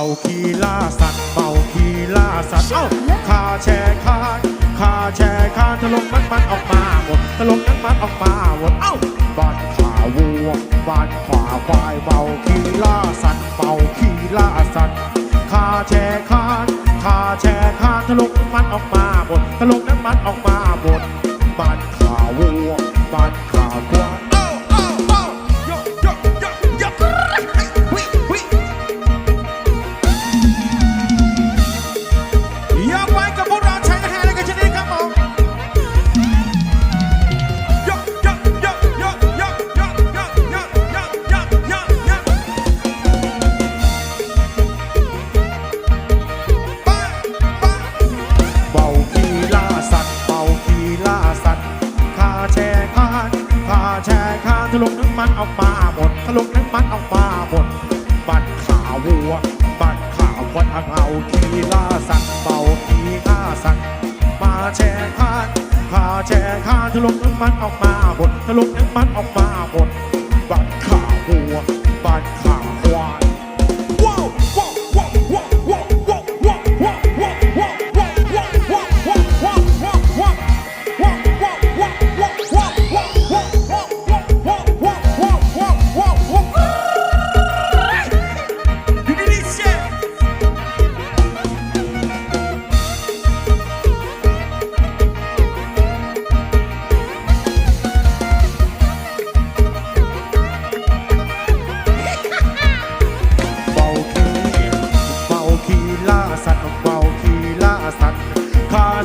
มาขี่ล่าสัตว์เมาขี่ล่าสัตว์เอ้าคาแชร์คาคาแชร์คาถลกนักมันออกมาหมดถลกนักมันออกมาหมดเอ้าบ้านขาวัวบ้านขวาควายเมาขี่ล่าสัตว์เมาขี่ล่าสัตว์คาแชร์คาคาแชร์คาถลกนักมันออกมาหมดถลกนักมันออกมาหมด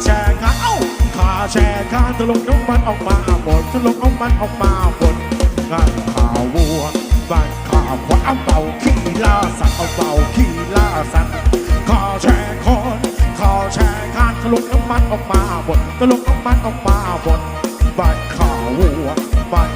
แชร์ขาเอ้าขาแชร์ขาจะลกน้ำมันออกมาหมดจะลกน้ำมันออกมาหมดงานข่าววัวบ้านข่าวควายเอาเบาขี้ล่าสัตว์เอาเบาขี้ล่าสัตว์ขาแชร์คอนขาแชร์ขาจะลกน้ำมันออกมาหมดจะลกน้ำมันออกมาหมดบ้านข่าววัวบ้าน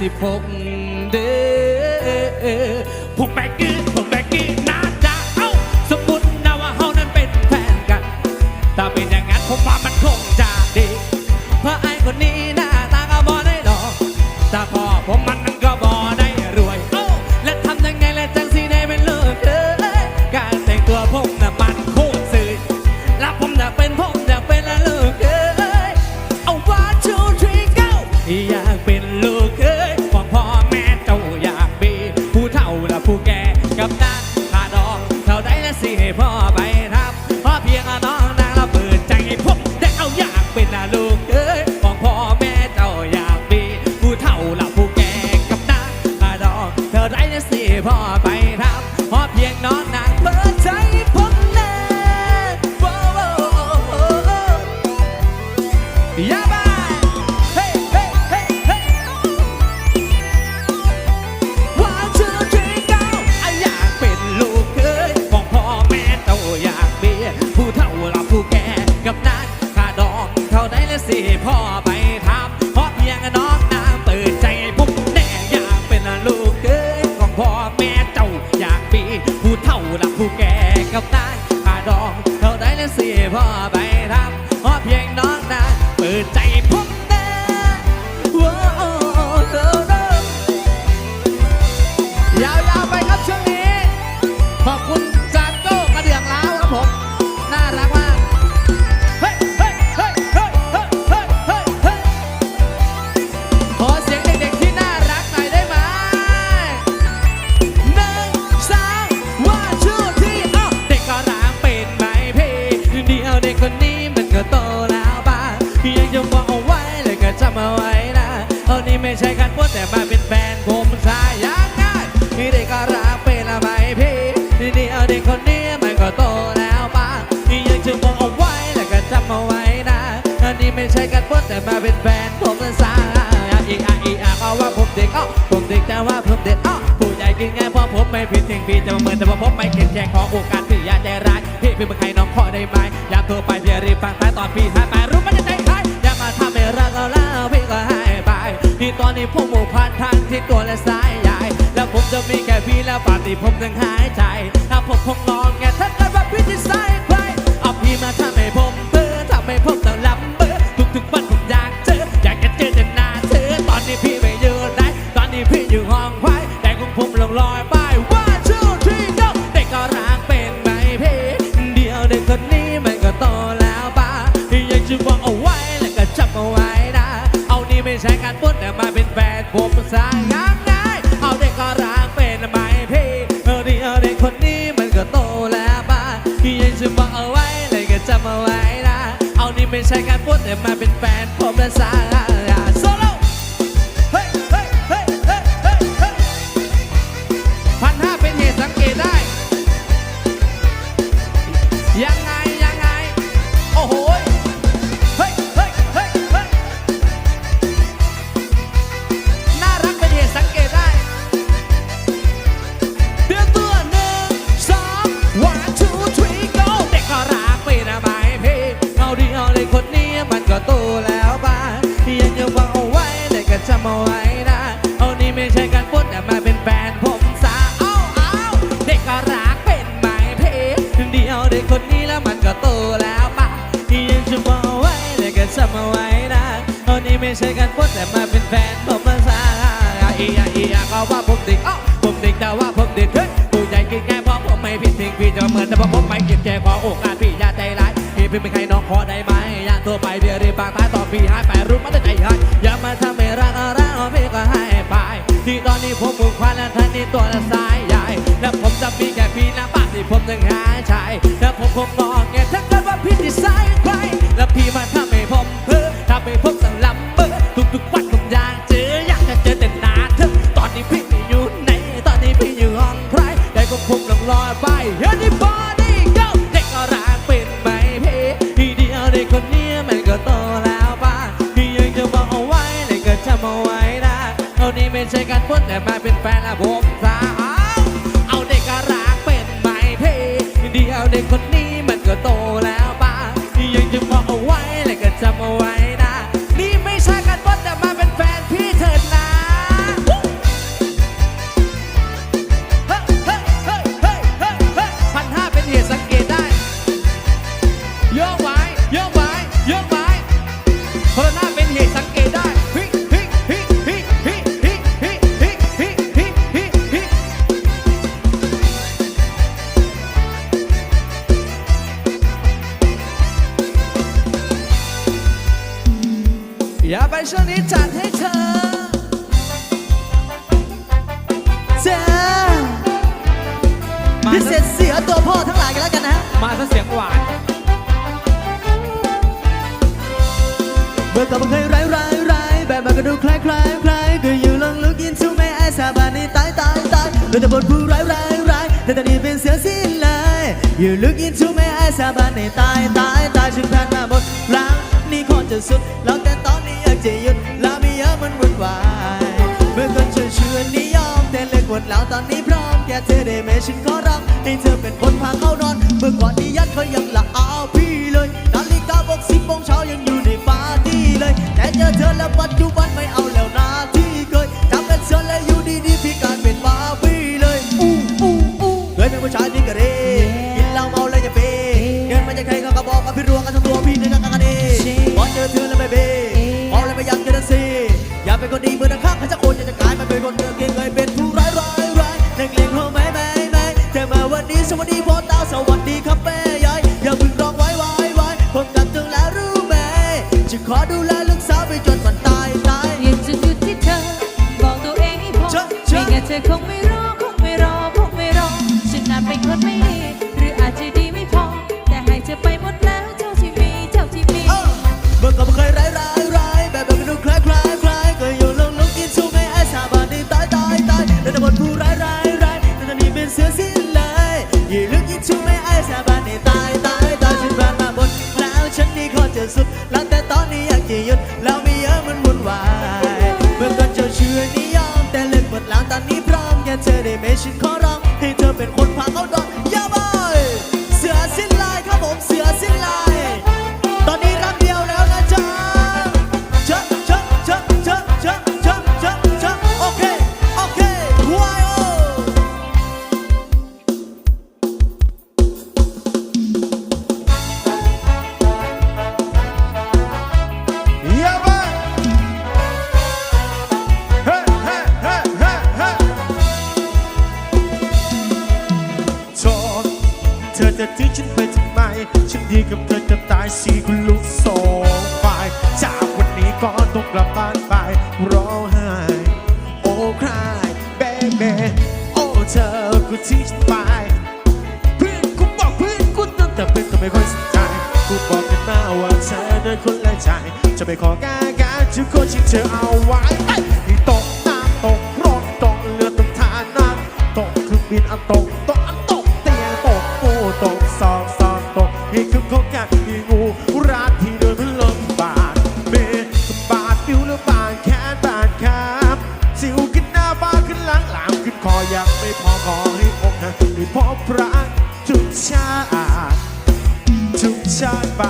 สิบหกเด้อพวกแบกกี้พวกแบกกี้ ใช้กันเพื่อแต่มาเป็นแฟนผมนั้นสาอีอาอีอาเอาว่าผมเด็กอ้อผมเด็กแต่ว่าผมเด็กอ้อผู้ใหญ่กินง่ายเพราะผมไม่ผิดถึงพี่จะมาเหมือนแต่ว่าผมไม่เก่งแจกขอโอกาสพี่อย่าใจร้ายพี่เป็นใครน้องขอได้ไหมอยากเธอไปเพี่รีบฟังท้ายตอนพี่หายไปรู้มันจะใจใครอย่ามาทำให้รักเราแล้วพี่ก็หายไปพี่ตอนนี้ผมหมู่พันทางที่ตัวและสายใหญ่แล้วผมจะมีแค่พี่แล้วปที่ผมยังหายใจถ้าผมคง การพูดแต่มาเป็นแฟนผมและสา ใช่กันพดแต่มาเป็นแฟนผมมาซาอีอาอีอาก็ว่าผมติดอ๋อผมติดแต่ว่าผมติดเฮ้ยผู้ใหญ่กินง่ายเพราะผมไม่ผิดทิ้งพี่จะเหมือนแต่พอผมไปเก็บใจขอโอกาสพี่อย่าใจร้ายพี่เป็นใครน้องขอได้ไหมอย่าตัวไปเดี๋ยวรีบปากท้ายต่อพี่หายไปรู้มันจะใจหายอย่ามาทำให้รักอะไรพี่ก็ให้ไปที่ตอนนี้ผมมุ่งควันและท่านนี้ตัวละสายใหญ่ และผมจะมีแค่พี่นะป้าที่ผมถึงหายใจและผมคงมอง ผมสาว เอาเด็กกระรากเป็นใหม่เพลงเดียวเด็กคนนี้ อย่าไปช่วงนี้จัดให้เธอเจ้าพิเศษเสียตัวพ่อทั้งหลายกันแล้วกันนะ มาซะเสียงหวานเมื่อตอนเคยร้ายร้ายร้ายแบบมันก็ดูคล้ายคล้ายคล้ายก็อยู่ลองลุกยินสู้ไม่ไอ้สาบานนี้ตายตายตายเมื่ตะบทผู้ร้ายร้ายร้ายแต่ตอนนี้เป็นเสียสิ้นเลยอยู่ลึกยินสู้ไม่ไอ้สาบานนี้ตายตายตายฉันผ่านมาบนร้านี่คนจะสุดแล้ว จะหยุดลาไม่เยอะมันวุ่นวายเมื่อคนเชวนชวนนิยมแต่เลิกหมดแล้วตอนนี้พร้อมแกเธอได้ไหมฉันขอรับให้เธอเป็นคนพาเข้านอนเมื่อก่อนนิย ตอนนี้พร้อมแค่เธอได้ไหมฉันขอร้องให้เธอเป็นคนพาเขาดอน ดีกับเธอจะตายสี่คุณลูกสองฝ่ายจากวันนี้ก็ต้องกลับบ้านไปร้องไห้โอ้ครายเบเบโอ้เธอกูทิ้งไปเพื่อนกูบอกเพื่อนกูตั้งแต่เป็นก็ไม่ค่อยสนใจกูบอกกันมาว่าเธอนั้นคนละใจจะไปขอการการทุกคนที่เธอเอา สิวขึ้นหน้าบ้าขึ้นหลังลามขึ้นคอยังไม่พอขอให้องค์นั้ได้พบพระทุกชาติทุกชาติไป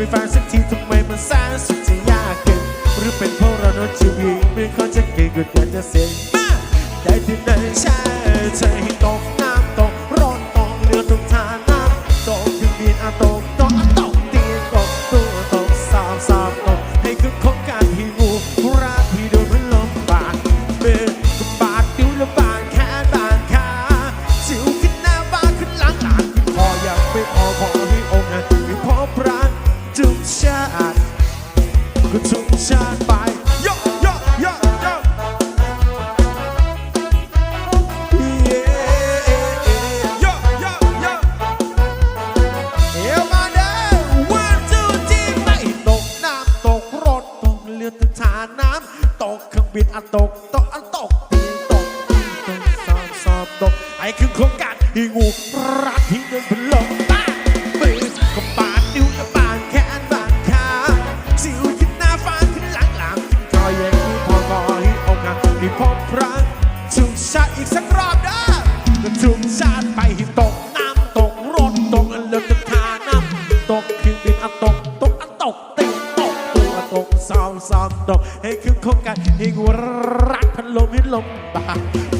ไม่ฟังสักทีทำไมมันแสนสุดจะยากเกินหรือเป็นเพราะเราโน้ตชีวิตไม่ค่อยจะเก่งกว่ากจะเสียงได้ที่ไหนใช่ใจตกน้ำตกร้อนตกเรือตกทาน อะตกตกอะตกติกตกตุกอะตกซาวสาวตกให้คึกคบกันให้หัวรักพันลมให้ลมบา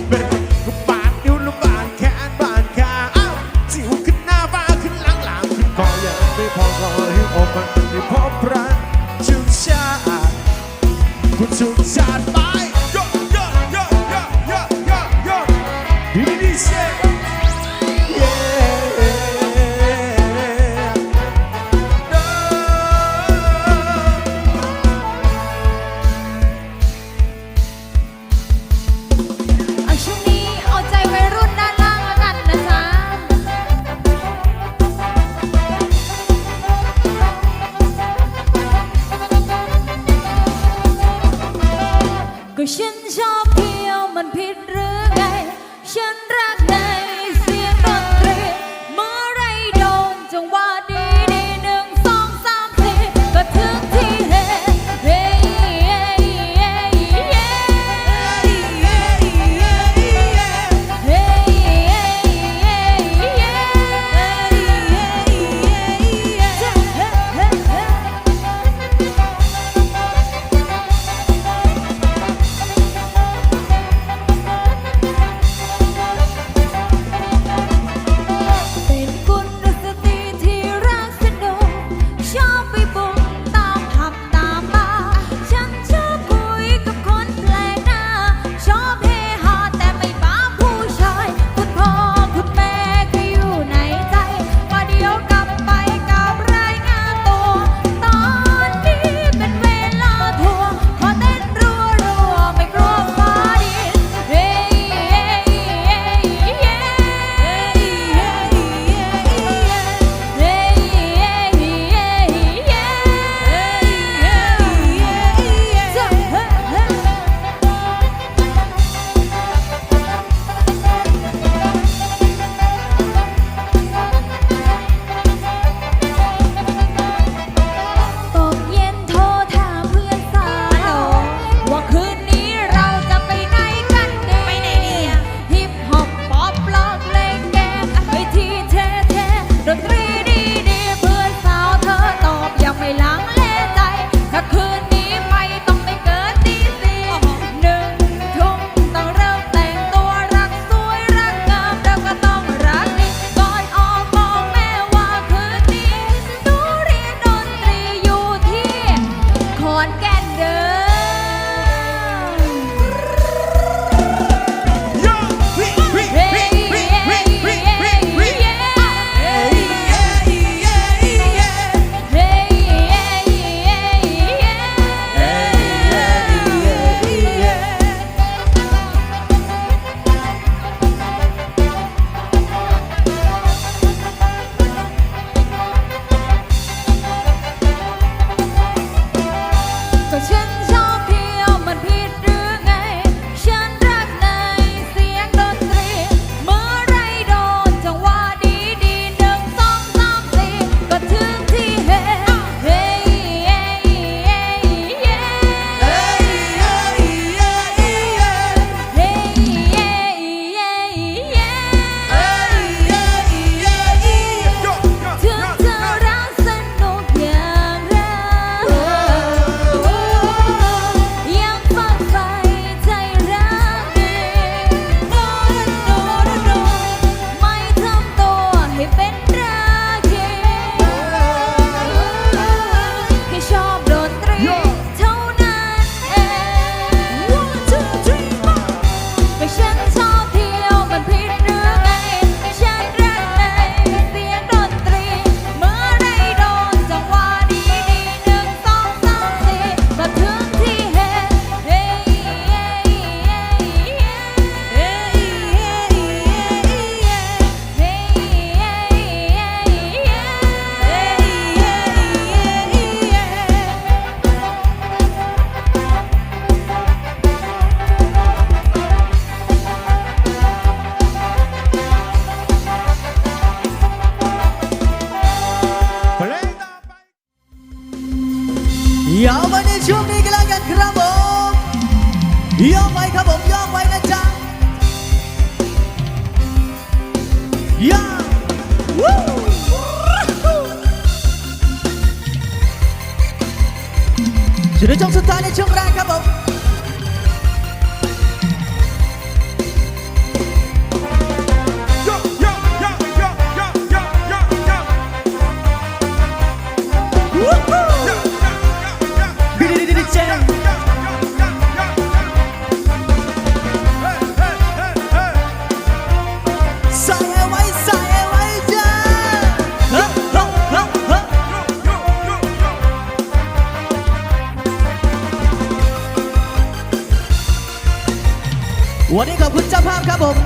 วันนี้ขอบคุณเจ้าภาพครับผม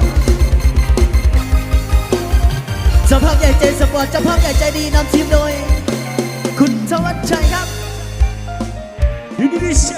เจ้าภาพใหญ่ใจสปอร์ตเจ้าภาพใหญ่ใจดีนำทีมโดย คุณทวัชชัยครับดีดีเช